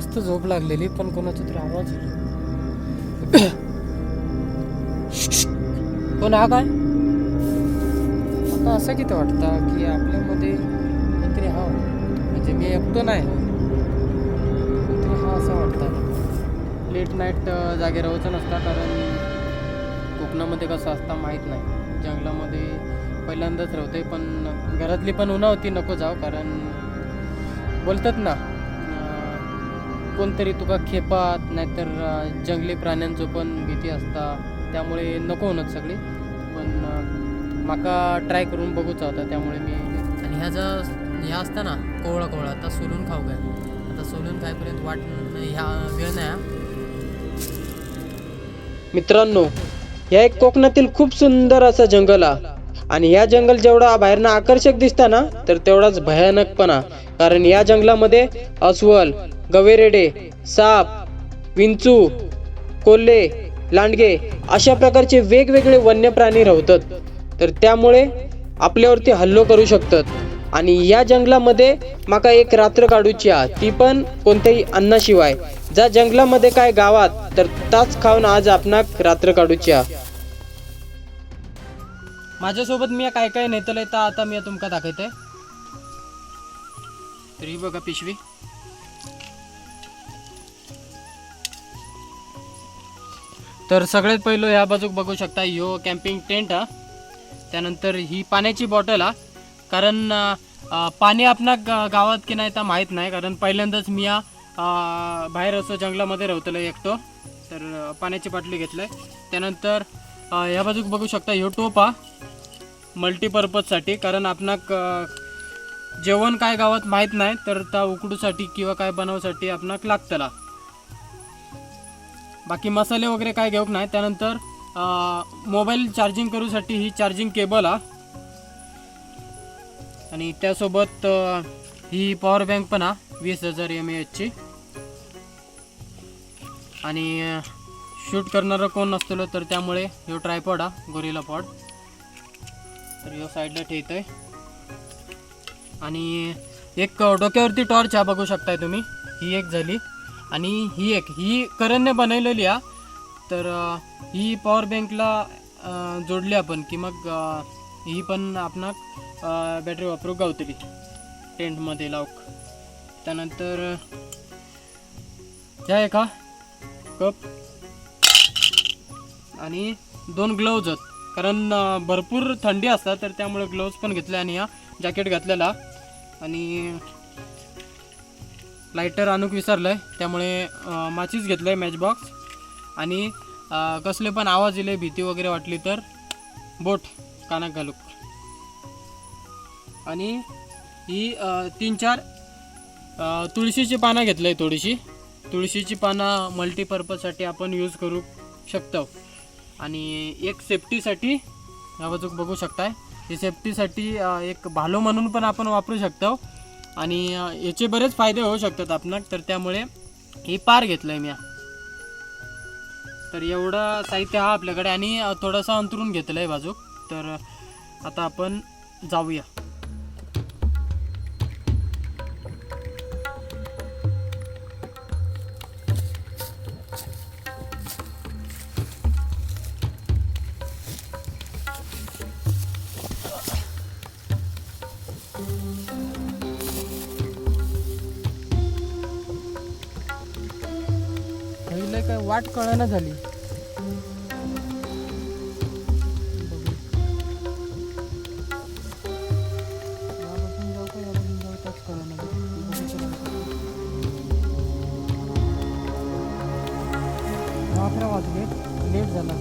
मस्त झोप लागलेली पण कोणाचा तरी आवाज कोण हा काय? आता असं किती वाटतं की आपल्यामध्ये कोणतरी हा म्हणजे मी एकटो नाही. कोणतरी हा असं वाटतं. लेट नाईट जागे राहायचं नसता कारण कोकणामध्ये कसं असतं माहीत नाही. जंगलामध्ये पहिल्यांदाच राहते पण घरातली पण उन्हा होती नको जाव कारण बोलतात ना कोणतरी तुका खेपात नाहीतर जंगली प्राण्यांचो पण भीती असता त्यामुळे नको होणत सगळी पण माका ट्राय करून बघूचा होता त्यामुळे मी आणि ह्या जर ह्या असता ना कोवळा कोवळा आता सोलून खाऊ काय आता सोलून खायपर्यंत वाट ह्या वेळ नाही हा. मित्रांनो ह्या एक कोकणातील खूप सुंदर असा जंगल हा आणि ह्या जंगल जेवढा बाहेरनं आकर्षक दिसता ना तर तेवढाच भयानक पण. कारण या जंगलामध्ये अस्वल गवेरेडे साप विंचू कोल्हे लांडगे अशा प्रकारचे वेगवेगळे वन्य प्राणी राहतात. तर त्यामुळे आपल्यावरती हल्लो करू शकतात. आणि या जंगलामध्ये माका एक रात्र काढूची आ ती पण कोणत्याही अन्नाशिवाय. ज्या जंगलामध्ये काय गावात तर ताच खाऊन आज आपणाक रात्र काढूची आ. माझ्यासोबत मी काय काय नेतलंय तर आता मी तुमका दाखवते तरी बघा पिशवी. तर सगळ्यात पहिलं ह्या बाजूक बघू शकता ह्यो कॅम्पिंग टेंट हा. त्यानंतर ही पाण्याची बॉटल हा. कारण पाणी आपणा गावात की नाही तर माहीत नाही. कारण पहिल्यांदाच मी या बाहेर असो जंगलामध्ये राहतलो एकटो. तर पाण्याची बाटली घेतलं आहे त्यानंतर ह्या बाजूक बघू शकता ह्यो टोप हा. मल्टीपर्पजसाठी कारण आपणाक जेवण काय गावात माहीत नाही तर त्या उकडूसाठी किंवा काय बनवसाठी आपणाक लागतला. बाकी मसाले वगैरे काय घेऊक नाही. त्यानंतर मोबाईल चार्जिंग करूसाठी ही चार्जिंग केबल हा आणि त्यासोबत ही पॉवर बँक पण हा वीस हजार एम एचची आणि शूट करणारं कोण नसतलो तर त्यामुळे ह्यो ट्रायपॉड हा गोरिला पॉड तर ह्यो साईडला ठेवतो आहे आणि एक डोक्यावरती टॉर्च हा बघू शकताय तुम्ही. ही एक झाली. आणि ही एक ही करणने बनवलेली हा. तर ही पॉवर बँकला जोडली आपण की मग ही पण आपणाक बॅटरी वापरू गावतली टेंटमध्ये लावक. त्यानंतर ह्या एक हा. कप. आणि दोन ग्लोव्ज आहेत. कारण भरपूर थंडी असतात तर त्यामुळे ग्लोव्ज पण घेतले आणि हा जॅकेट घातलेला. आणि लायटर आणूक विसरलंय त्यामुळे माचीच घेतलं मॅच बॉक्स आणि कसले पण आवाज येले भीती वगैरे वाटली तर बोट कानाक घालूक आणि ही तीन चार तुळशीची पानं घेतलंय थोडीशी. तुळशीची पानं मल्टीपर्पजसाठी आपण यूज करू शकतो. आणि एक सेफ्टीसाठी या बाजूक बघू शकताय. हे सेफ्टीसाठी एक भालो म्हणून पण आपण वापरू शकतो. आणि याचे बरेच फायदे होऊ शकतात आपणाक तर त्यामुळे ही पार घेतलं आहे मी तर एवढं साहित्य हा आपल्याकडे आणि थोडंसं अंतरून घेतलं आहे बाजूक. तर आता आपण जाऊया. वाट कळना झाली. अकरा वाजले लेट झाला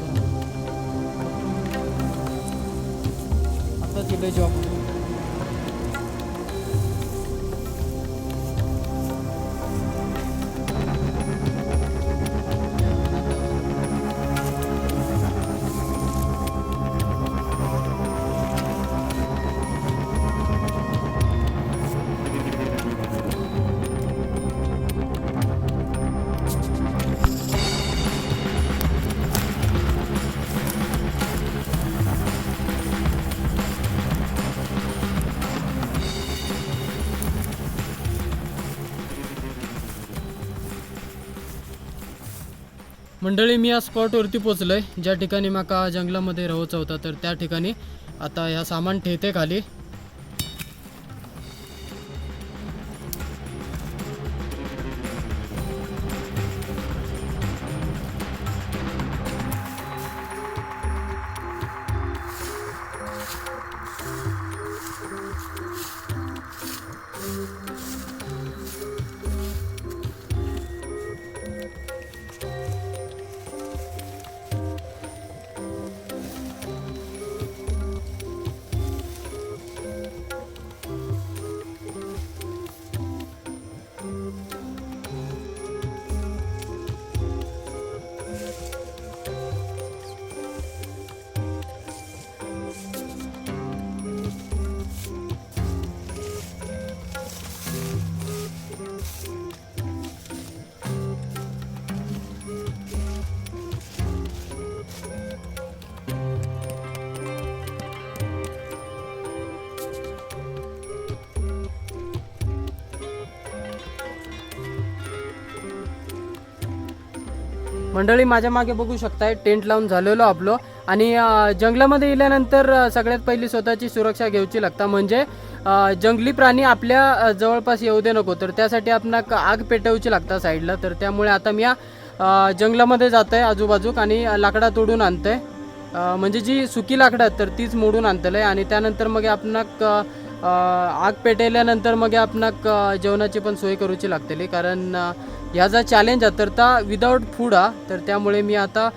आता तिथे जॉब मंडळी मी या स्पॉटवरती पोचलोय ज्या ठिकाणी माका जंगलामध्ये राहायचं होता तर त्या ठिकाणी आता ह्या सामान ठेवते खाली. मंडळी माझ्या मागे बघू शकताय टेंट लावून झालेलो आपलो. आणि जंगलामध्ये गेल्यानंतर सगळ्यात पहिली स्वतःची सुरक्षा घ्यायची लागता. म्हणजे जंगली प्राणी आपल्या जवळपास येऊ दे नको. तर त्यासाठी आपण आग पेटवची लागता साईडला. तर त्यामुळे आता मी या, जंगलामध्ये जात आहे आजूबाजूक आणि लाकडा तोडून आणतंय. म्हणजे जी सुकी लाकडं आहेत तर तीच मोडून आणतलंय. आणि त्यानंतर मग आपणाक आग पेटवल्यानंतर मग आपणाक जेवणाची पण सोय करूची लागतली. कारण ह्या जर चॅलेंज आहे. तर ता विदाऊट फूड हा तर त्यामुळे मी आता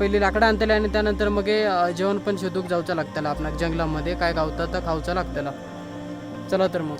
पहिली लाकडं आणतले आणि त्यानंतर मग जेवण पण शोधूक जाऊचं लागतलं आपणाक जंगलामध्ये. काय गावतं तर खावचं लागतलं. चला तर मग.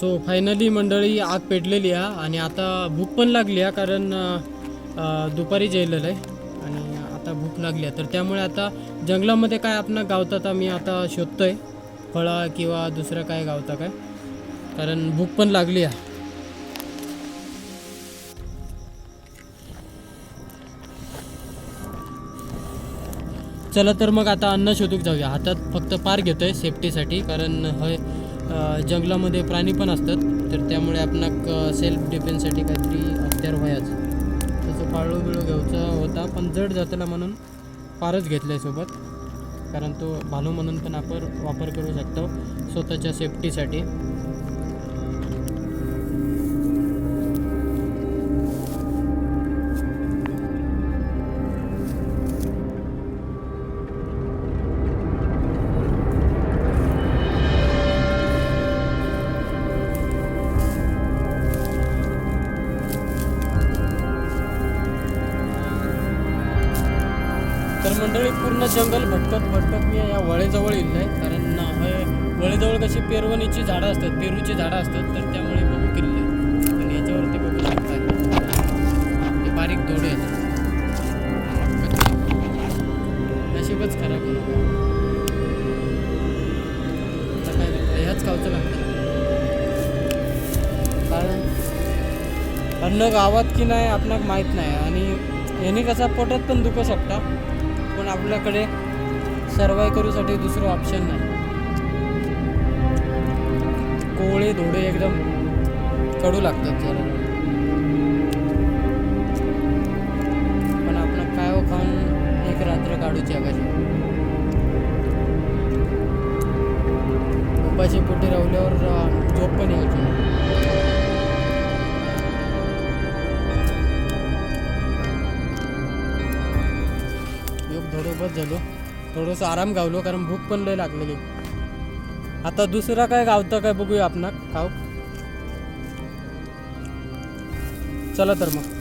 सो फायनली मंडळी आग पेटलेली आहे आणि आता भूक पण लागली आहे कारण दुपारी जेवलेलं आहे आणि आता भूक लागली आहे. तर त्यामुळे आता जंगलामध्ये काय आपण गावतात मी आता शोधतो आहे फळं किंवा दुसरं काय गावता काय? कारण भूक पण लागली आहे. चला तर मग आता अन्न शोधूक जाऊया. हातात फक्त पार घेतोय सेफ्टीसाठी कारण हय जंगलामध्ये प्राणी पण असतात तर त्यामुळे आपणाक सेल्फ डिफेन्ससाठी काहीतरी हत्यार व्हायच. तसं पाळू बिळू घ्यायचा होता पण जड जातला म्हणून पारच घेतलाय सोबत. कारण तो भालू म्हणून पण आपण वापर करू शकतो स्वतःच्या सेफ्टीसाठी जंगल भटकत भटकत मी या वळेजवळ येईल आहे कारण हे वळेजवळ कशी पेरवणीची झाडं असतात पेरूची झाडं असतात तर त्यामुळे बघू किल्ले पण याच्यावरती बघू शकतात हे बारीक दोडे आहेत. नशीबच खराब आहे. आता काय ह्याच खावचं लागतं कारण अन्न गावात की नाही आपणाक माहीत नाही. आणि याने कसा पोटात पण दुखू शकता. कारण आपल्याकडे सर्वाय करूसाठी दुसरं ऑप्शन नाही. कोवळे धोडे एकदम कडू लागतात जरा. पण आपण काय हो खाऊन एक रात्र काढूची कशी उपाशी पोटी रावल्यावर झोप पण यायची. नाही. झालो थोडंसं आराम गावलो कारण भूक पण लय लागलेली. आता दुसरा काय गावतं काय बघूया आपण. खाऊ. चला तर मग.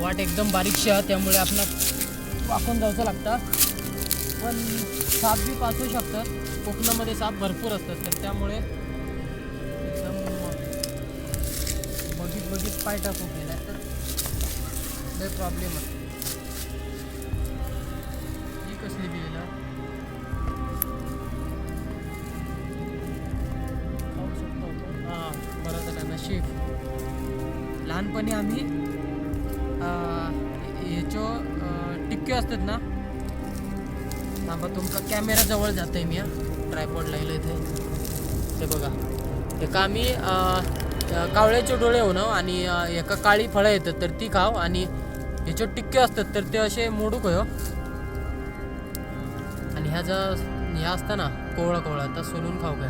वाट एकदम बारीकशी आहे त्यामुळे आपण वाकून जायचं लागतं. पण साप बी पाचू शकतात. कोकणामध्ये साप भरपूर असतात तर त्यामुळे एकदम बघित बघित पाय टाकू गेला तर लय प्रॉब्लेम आहे. कसली खाऊ शकतो आपण. हां बरं झालं नशीब. लहानपणी आम्ही ह्याचो टिक्क्यो असतात ना? थांबा तुमचा कॅमेरा जवळ जात आहे मी ट्रायपॉड लावलं इथे. ते बघा. एका आम्ही कावळ्याचे डोळे होणं आणि एका काळी फळं येतात तर ती खाव आणि ह्याचे टिक्के असतात तर ते असे मोडूक हो. ह्याचा ह्या असतं ना कोवळा कोवळा आता सोलून खाऊ काय?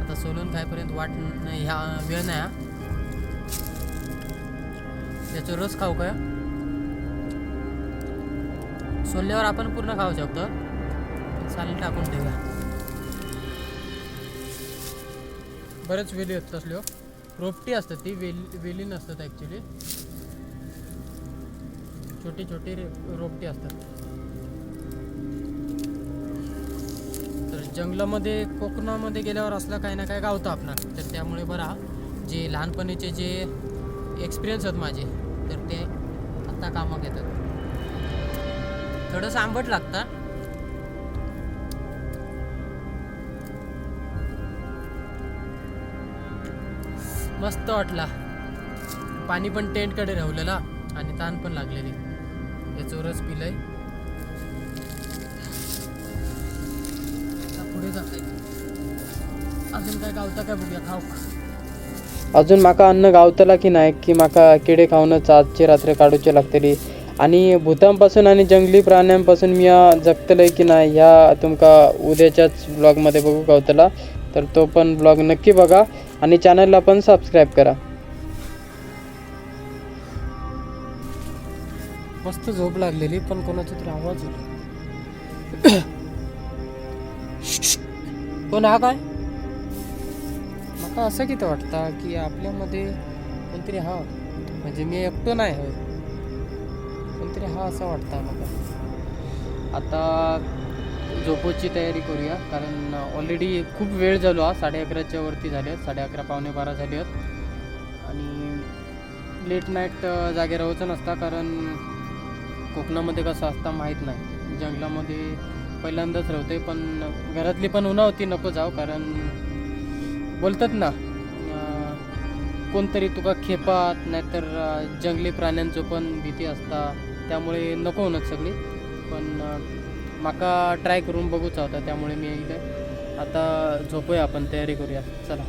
आता सोलून खायपर्यंत वाट नाही ह्या वेळ नाही हा. त्याचा रस खाऊ काय? सोलल्यावर आपण पूर्ण खाऊ शकतो. चालेल टाकून ठेवूया. बरेच वेली आहेत तसल्यो हो. रोपटी असतात ती वेली वेली नसतात ॲक्च्युली छोटी छोटी रे- रोपटी असतात. जंगलामध्ये कोकणामध्ये गेल्यावर असला काही ना काय गावतं आपला तर त्यामुळे बरा जे लहानपणीचे जे एक्सपिरियन्स आहेत माझे तर ते आता कामात येतात. थोडंसं आंबट लागतं. मस्त वाटला. पाणी पण टेंटकडे राहलेला आणि ताण पण लागलेली. हे रस पिलंय. अजून काय गावता काय बघूया खाऊ अजून माका अन्न गावतला की नाही की माका किडे खाऊनच आजची रात्र काढूचे लागतली? आणि भूतांपासून आणि जंगली प्राण्यांपासून मी जगतलंय की नाही ह्या तुमका उद्याच्याच ब्लॉगमध्ये बघू गावतला. तर तो पण ब्लॉग नक्की बघा आणि चॅनलला पण सबस्क्राईब करा. मस्त झोप लागलेली पण कोणाचा तरी आवाज होता तो हा काय मला असं किती वाटतं की आपल्यामध्ये कोणतरी हा म्हणजे मी एकटो नाही होय. कोणतरी हा असं वाटतं मला आता झोपोची तयारी करूया कारण ऑलरेडी खूप वेळ झालो हा. साडे अकराच्या वरती झाले आहेत साडे अकरा पावणे बारा झाले आहेत आणि लेट नाईट जागे राहायचं नसता कारण कोकणामध्ये कसं असता माहीत नाही. जंगलामध्ये पहिल्यांदाच राहते पण घरातली पण उन्हा होती नको जाव कारण बोलतात ना कोणतरी तुका खेपात नाहीतर जंगली प्राण्यांचो पण भीती असता त्यामुळे नको होणं सगळी. पण माका ट्राय करून बघूचा होता त्यामुळे मी इथे आता झोपूया आपण तयारी करूया. चला.